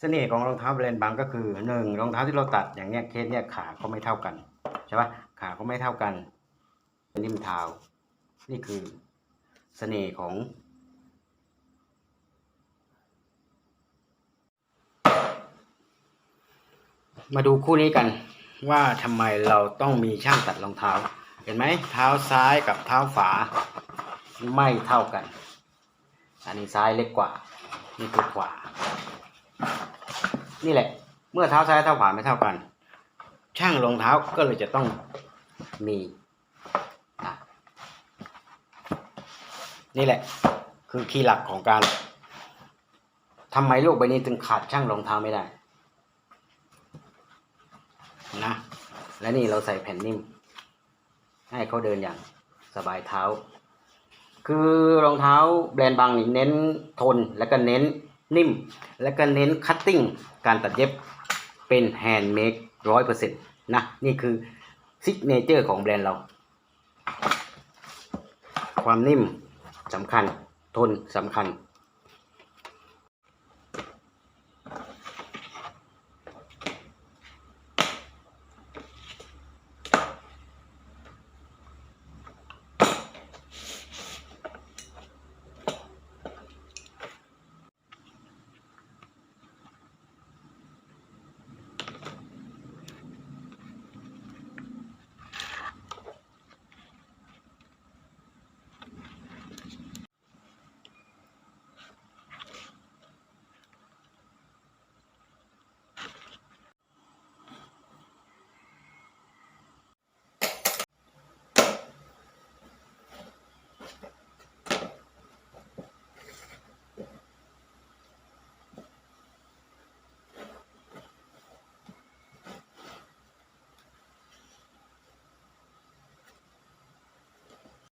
เสน่ห์ของรองเท้าแบรนด์บางก็คือหนึ่งรองเท้าที่เราตัดอย่างเนี้ยเคสเนี้ยขาก็ไม่เท่ากันใช่ปะขาก็ไม่เท่ากันนิ่มเท้า นี่คือเสน่ห์ของมาดูคู่นี้กันว่าทำไมเราต้องมีช่างตัดรองเท้า เห็นไหมเท้าซ้ายกับเท้าฝาไม่เท่ากัน อันนี้ซ้ายเล็กกว่า นี่คือขวา นี่แหละ เมื่อเท้าซ้ายเท้าขวาไม่เท่ากัน ช่างรองเท้าก็เลยจะต้องมีนี่แหละ คือคีย์หลักของการทำไมโลกใบนี้ถึงขาดช่างรองเท้าไม่ได้นะและนี่เราใส่แผ่นนิ่ม ให้เขาเดินอย่างสบายเท้า คือรองเท้าแบรนด์บางนี่เน้นทน แล้วก็เน้นนิ่ม แล้วก็เน้นคัตติ้ง การตัดเย็บเป็นแฮนด์เมดร้อยเปอร์เซ็นต์นะนี่คือซิกเนเจอร์ของแบรนด์เรา ความนิ่มสำคัญทนสำคัญ